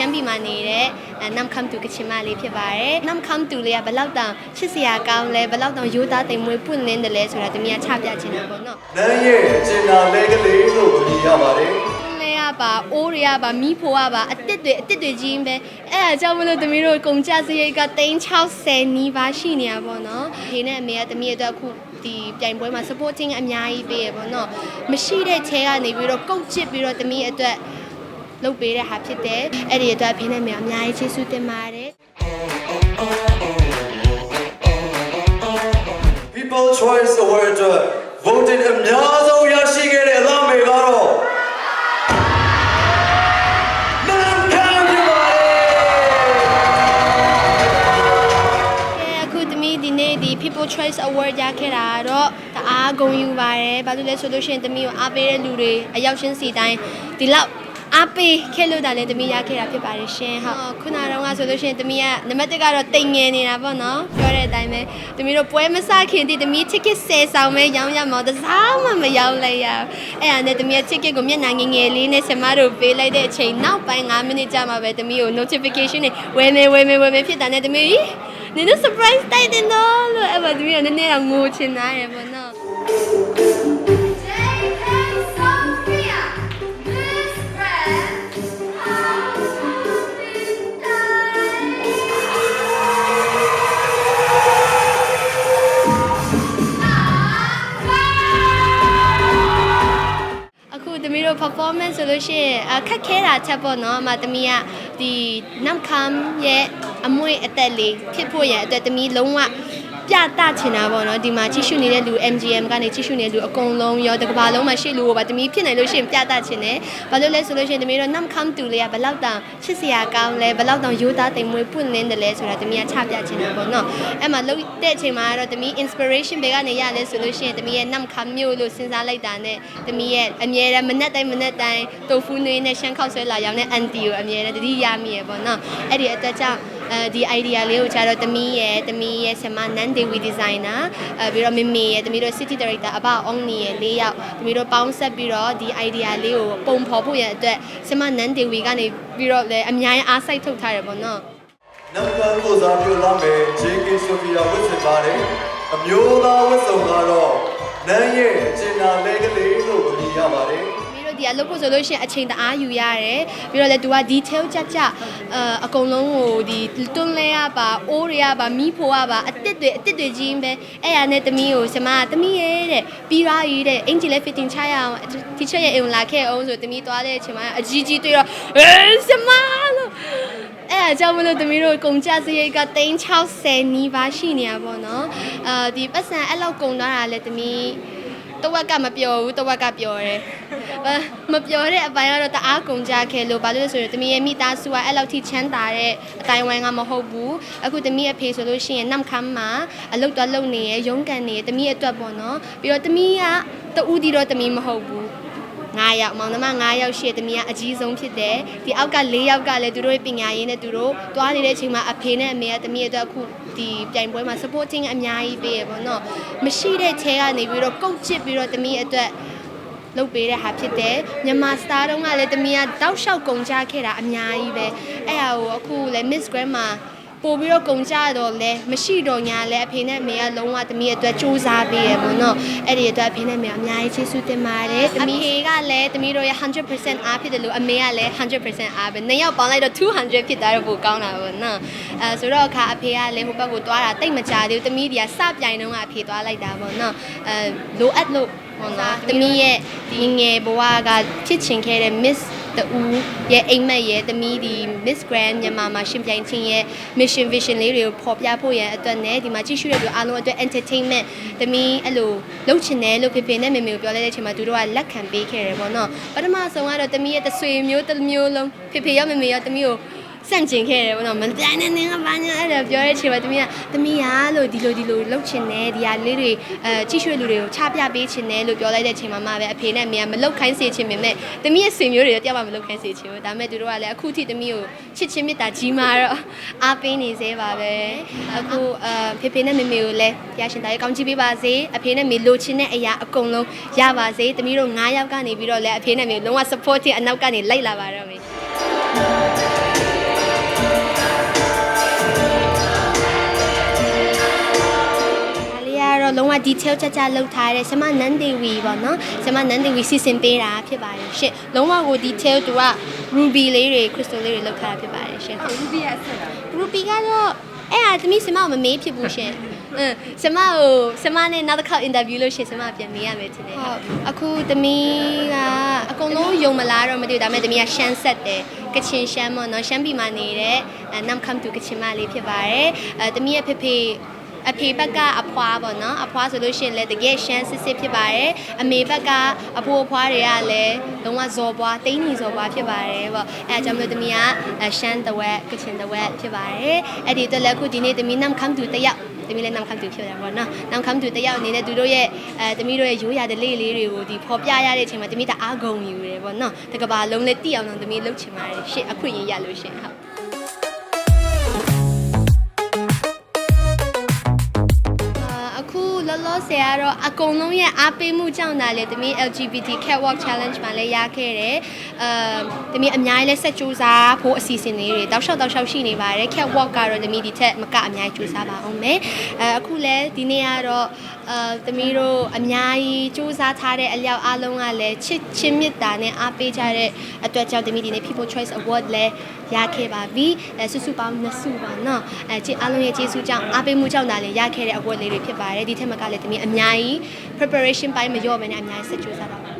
ရှမ်းပြည်မှာနေတဲ့နမ်ခမ်တူကချင်မလေးဖြစ်ပါတယ်နမ်ခမ်တူလေးကဘယ်လောက်တောင်ချစ်စရာကောင်းလဲဘယ်လောက်တောင်ရိုးသားတိမ်မွေးပွင့်လင်းတယ်လဲဆိုတာတမီးကချပြချင်တာပေါ့နော်နန်းရဲ့ကျင်နာလဲကလေးလို့အမည်ရပါတယ်လဲရပါအိုးရရပါမိဖိုးရပါအစ်စ်တွေအစ်စ်တွေကြီးပဲအဲ့ဒါကြောင့်မလို့တမီးတို့ကုန်ကြစရိတ်က360နီးပါးရှိနေရပါတော့။ဒီနဲ့အမေကတမီးအတွက်အခုဒီပြိုင်ပွဲမှာ supporting အများကြီးပေးရပါတော့။မရှိတဲ့ချဲကနေပြီးတော့ကုတ်ချစ်ပြီးတော့တမီးအတွက် လုပ်ပေးတဲ့ဟာဖြစ်တယ်။အဲ့ဒီအတွက်ဖေနဲ့အမေအများကြီးကျေးဇူးတင်ပါတယ်။ People Choice Award အတွက် voted အများဆုံးရရှိခဲ့တဲ့အလားမေကတော့နန်းခမ်းဖြစ်ပါတယ်ကဲအခုသမီးဒီနေ့ဒီ People Choice Award ရခဲ့တာတော့တအားဂုဏ်ယူပါတယ်။ဘာလို့လဲဆိုလို့ရှိရင်သမီးကိုအားပေးတဲ့လူတွေအရောက်ချင်းစီတိုင်းဒီလောက် အားပေးခဲ့လို့ဒါလည်းသမီးရခဲ့တာဖြစ်ပါတယ်ရှင်။ဟုတ်ခုနကတော့ကဆိုလို့ရှိရင်သမီးကနံပါတ်1ကတော့တိမ်ငယ်နေတာပေါ့နော်။ပြောတဲ့အတိုင်းပဲသမီးတို့ပွဲမစခင်တည်းသမီး ticket 10ဆောင်ပဲရောင်းရမှာတစားမှမရောင်းလိုက်ရဘူး။အဲ့ဒါနဲ့သမီးက ticket ကိုမျက်နှာငယ်ငယ်လေးနဲ့ဆင်မတို့ပေးလိုက်တဲ့အချိန်နောက်ပိုင်း9မိနစ်ကြာမှပဲသမီးကို notification တွေဝယ်မယ်ဝယ်မယ်ဝယ်မယ်ဖြစ်တာနဲ့သမီးနင်တို့ surprise တိုက်တယ်နော်လို့အဲ့ဘာသူကနည်းနည်းတော့ငိုချင်တာရယ်ပေါ့နော် တို့ performance ဆိုလို့ရှိရင်အခက်ခဲတာချက်ပေါ့နော်အမသမီးကဒီနမ်ခမ်ရဲ့အမွေအသက်လေးဖြစ်ဖို့ရန်အတွက်သမီးလုံးဝ ပြတချင်တာပေါ့နော်ဒီမှာကြည့်ရှုနေတဲ့လူ MGM ကနေကြည့်ရှုနေတဲ့လူအကုန်လုံးရောတကဘာလုံးမှာရှိလူကိုပါသမီးဖြစ်နိုင်လို့ရှိရင်ပြတချင်တယ်ဘာလို့လဲဆိုလို့ရှိရင်သမီးတို့နမ်ခမ်တူလေးကဘယ်လောက်တောင်ချစ်စရာကောင်းလဲဘယ်လောက်တောင်ရိုးသားတိမ်မွေးပွင့်လင်းတယ်လဲဆိုတာသမီးကချပြချင်တာပေါ့နော်အဲ့မှာလုံးတဲ့အချိန်မှာတော့သမီး inspiration ဘယ်ကနေရလဲဆိုလို့ရှိရင်သမီးရဲ့နမ်ခမ်မျိုးလို့စဉ်းစားလိုက်တာနဲ့သမီးရဲ့အမြဲတမ်းမနဲ့တိုင်းမနဲ့တိုင်းတိုဖူနွေးနဲ့ရှမ်းခောက်ဆွဲလာရောင်းတဲ့အန်တီကိုအမြဲတမ်းတတိရမိရပေါ့နော်အဲ့ဒီအတွက်ကြောင့် အဲဒီ idea လေးကိုကျတော့သမီးရဲ့သမီးရဲ့ဆမနန်ဒေဝီဒီဇိုင်နာအဲပြီးတော့မမေရဲ့သမီးတို့ city director အဘအောင်နီရဲ့၄ယောက်သမီးတို့ပေါင်းဆက်ပြီးတော့ဒီ idea လေးကိုပုံဖော်ဖို့ရန်အတွက်ဆမနန်ဒေဝီကနေပြီးတော့လည်းအများကြီးအားစိုက်ထုတ်ထားတယ်ပေါ့နော်နန်းခမ်းကိုစားပြုလာမယ် JK Sophia ဝတ်ဆင်ပါတယ်အမျိုးသားဝတ်စုံကတော့နန်းရဲ့ကျင်နာလဲကလေး တော့ဒီအလုပ်ဖို့ဆိုလို့ရှိရင်အချိန်တအားယူရတယ်ပြီးတော့လည်းသူက detail ကြကြအဲအကုန်လုံးကိုဒီတွန်းလဲရပါအိုးရရပါမိဖိုးရပါအတစ်တွေအတစ်တွေကြီးပဲအဲ့ရနဲ့သမီးကိုဆမကသမီးရဲ့တဲ့ပြီးရည်တဲ့အင်ဂျီလဲ fitting ချရအောင် teacher ရဲ့အိမ်ကိုလာခဲ့အောင်ဆိုသမီးသွားတဲ့အချိန်မှာအကြီးကြီးတွေ့တော့အဲဆမလို့အဲ့အကြောင့်မလို့သမီးတို့ကုန်ကြစရိတ်က360နီးပါးရှိနေရပါတော့အာဒီပတ်စံအဲ့လောက်ကုန်သွားတာလဲသမီးတဝက်ကမပြောဘူးတဝက်ကပြောတယ်အဲ မပြောတဲ့အပိုင်းကတော့တအားကုန်ကြခဲ့လို့ဘာလို့လဲဆိုတော့တမီးရဲ့မိသားစုကအဲ့လောက်ထိချမ်းသာတဲ့အတိုင်းဝိုင်းကမဟုတ်ဘူးအခုတမီးရဲ့ဖေဆိုလို့ရှိရင်နမ်ခမ်းမှာအလုပ်တော့လုပ်နေရရုံးကန်နေရတမီးရဲ့အတွက်ပေါ့နော်ပြီးတော့တမီးကတူးတီတော့တမီးမဟုတ်ဘူး9ယောက်မောင်နှမ9ယောက်ရှိတဲ့တမီးကအကြီးဆုံးဖြစ်တယ်ဒီအောက်က4ယောက်ကလည်းသူတို့ရဲ့ပညာရေးနဲ့သူတို့တွားနေတဲ့အချိန်မှာအဖေနဲ့အမေကတမီးရဲ့အတွက်အခုဒီပြိုင်ပွဲမှာ supporting အများကြီးပေးရပေါ့နော်မရှိတဲ့ချဲကနေပြီးတော့ကုတ်ချစ်ပြီးတော့တမီးရဲ့အတွက် လုပ်ပေးတဲ့ဟာဖြစ်တယ်မြန်မာစတားတုန်းကလည်းတမီးကတောက်လျှောက်ကုန်ကြခဲ့တာအများကြီးပဲအဲ့ဟာကိုအခုလည်း Miss Grandma ပို့ပြီးတော့ကုန်ကြတော့လဲမရှိတော့ညာလဲအဖေနဲ့အမေကလုံးဝတမီးအတွက်စူးစမ်းပေးရပေါ့နော်အဲ့ဒီအတွက်အဖေနဲ့အမေကအများကြီးကျေးဇူးတင်ပါတယ်တမီးကလည်းတမီးတို့ရဲ့100%အားဖြစ်တယ်လို့အမေကလည်း100%အားပဲနှစ်ယောက်ပေါင်းလိုက်တော့200ဖြစ်သွားတော့ပိုကောင်းတာပေါ့နော်အဲဆိုတော့အခါအဖေကလည်းဟိုဘက်ကိုသွားတာတိတ်မကြသေးဘူးတမီးဒီကစပြိုင်တော့ကအဖေသွားလိုက်တာပေါ့နော်အဲလိုအပ်လို့ ဟုတ်လားတမီးရဲ့ဒီငယ်ဘဝကဖြစ်ချင်ခဲ့တဲ့ Miss တူရဲ့အိမ်မက်ရဲ့တမီးဒီ Miss Grand မြန်မာမှာရှင်ပြိုင်ခြင်းရဲ့ mission vision လေးတွေကိုဖော်ပြဖို့ရန်အတွက်နဲ့ဒီမှာကြည့်ရှုတဲ့လူအားလုံးအတွက် entertainment တမီးအဲ့လိုလုပ်ချင်တယ်လို့ဖေဖေနဲ့မေမေကိုပြောလိုက်တဲ့အချိန်မှာသူတို့ကလက်ခံပေးခဲ့တယ်ပေါ့နော်ပထမဆုံးကတော့တမီးရဲ့တဆွေမျိုးတစ်မျိုးလုံးဖေဖေရောမေမေရောတမီးကို စန့်ကျင်ခဲ့တယ်ပေါ့နော်မပြိုင်နဲ့နင်းကဘာညာအဲ့ဒါပြောတဲ့အချိန်မှာတမီးကတမီးရလို့ဒီလိုဒီလိုလှုပ်ချင်တယ်ဒီဟာလေးတွေအဲကြည့်ရွှေလူတွေကိုချပြပေးချင်တယ်လို့ပြောလိုက်တဲ့အချိန်မှာမှပဲအဖေနဲ့အမေကမလှုပ်ခိုင်းစေချင်ပေမဲ့တမီးရဲ့ဆွေမျိုးတွေတော့တယောက်မှမလှုပ်ခိုင်းစေချင်ဘူးဒါပေမဲ့သူတို့ကလည်းအခုထိတမီးကိုချစ်ချင်းမေတ္တာကြီးမာတော့အားပေးနေသေးပါပဲအခုအဖေဖေနဲ့မေမေကိုလည်းရရှင်သားရေကောင်းချီးပေးပါစေအဖေနဲ့မေလိုချင်တဲ့အရာအကုန်လုံးရပါစေတမီးတို့9ယောက်ကနေပြီးတော့လည်းအဖေနဲ့မေလုံးဝ supporting အနောက်ကနေလိုက်လာပါတော့မေ လုံးဝ detail ကြကြလောက်ထားတဲ့ဆမနန်းဒေဝီပေါ့နော်ဆမနန်းဒေဝီစီစဉ်ပေးတာဖြစ်ပါတယ်ရှင်လုံးဝကို detail သူက ruby လေးတွေ crystal လေးတွေလောက်ထားတာဖြစ်ပါတယ်ရှင်ဟုတ် ruby ရဲ့အဆက်တာ ruby ကတော့အဲ့ဟာသမီးဆမကိုမမေးဖြစ်ဘူးရှင်အင်းဆမကိုဆမနဲ့နောက်တစ်ခါ interview လို့ရှင်ဆမပြန်မေးရမယ်ထင်တယ်ဟုတ်အခုသမီးကအကုန်လုံးယုံမလားတော့မသိဘူးဒါပေမဲ့သမီးကရှမ်းဆက်တယ်ကချင်ရှမ်းပေါ့နော်ရှမ်းပြည်မှာနေတဲ့အဲနမ်ခမ်တူကချင်မလေးဖြစ်ပါတယ်အဲသမီးရဲ့ဖေဖေ အဖေဘက်ကအဖွားပေါ့နော်အဖွားဆိုလို့ရှိရင်လည်းတကယ်ရှမ်းစစ်စစ်ဖြစ်ပါတယ်အမေဘက်ကအဖိုးအဖွားတွေကလည်းလုံးဝဇော်ပွားတိန်းနီဇော်ပွားဖြစ်ပါတယ်ပေါ့အဲအကြောင်းမလို့သမီးကအဲရှမ်းတဝက်ကချင်တဝက်ဖြစ်ပါတယ်အဲ့ဒီတော့လည်းအခုဒီနေ့သမီးနမ်ခမ်တူတယောက်သမီးလည်းနမ်ခမ်တူဖြစ်တယ်ပေါ့နော်နမ်ခမ်တူတယောက်အနေနဲ့သူတို့ရဲ့အဲသမီးတို့ရဲ့ရိုးရာဓလေ့လေးတွေကိုဒီဖော်ပြရတဲ့အချိန်မှာသမီးတအားဂုံယူတယ်ပေါ့နော်တကဘာလုံးလေးတိအောင်တော့သမီးလှုပ်ချင်ပါတယ်ရှေ့အခွင့်အရေးရလို့ရှရင်ဟုတ် လောလောဆယ်ကတော့အကုန်လုံးရဲ့အားပေးမှုကြောင့်ဒါလေတမီး LGBT catwalk challenge မှာလည်းရခဲ့တယ်။အာတမီးအများကြီးလည်းဆက်ကြိုးစားဖို့အစီအစဉ်လေးတွေတောက်လျှောက်တောက်လျှောက်ရှိနေပါတယ်။ catwalk ကတော့တမီးဒီထက်မကအများကြီးကြိုးစားပါအောင်မယ်။အဲအခုလည်းဒီနေ့ကတော့အာတမီးတို့အများကြီးကြိုးစားထားတဲ့အလျောက်အားလုံးကလည်းချစ်ချင်းမြတ်တာနဲ့အားပေးကြတဲ့အတွက်ကြောင့်တမီးဒီနေ့ People Choice Award လည်း ရခဲ့ပါပြီ။အဲစုစုပေါင်းနှစ်စုပါနော်။အဲချစ်အားလုံးရဲ့ကျေးဇူးကြောင့်အားပေးမှုကြောင့်ဒါလည်းရခဲ့တဲ့ award လေးတွေဖြစ်ပါတယ်။ဒီထက်မကလည်းတမီးအများကြီး preparation ပိုင်းမလျော့ဘဲနဲ့အများကြီးဆက်ကြိုးစားပါပါ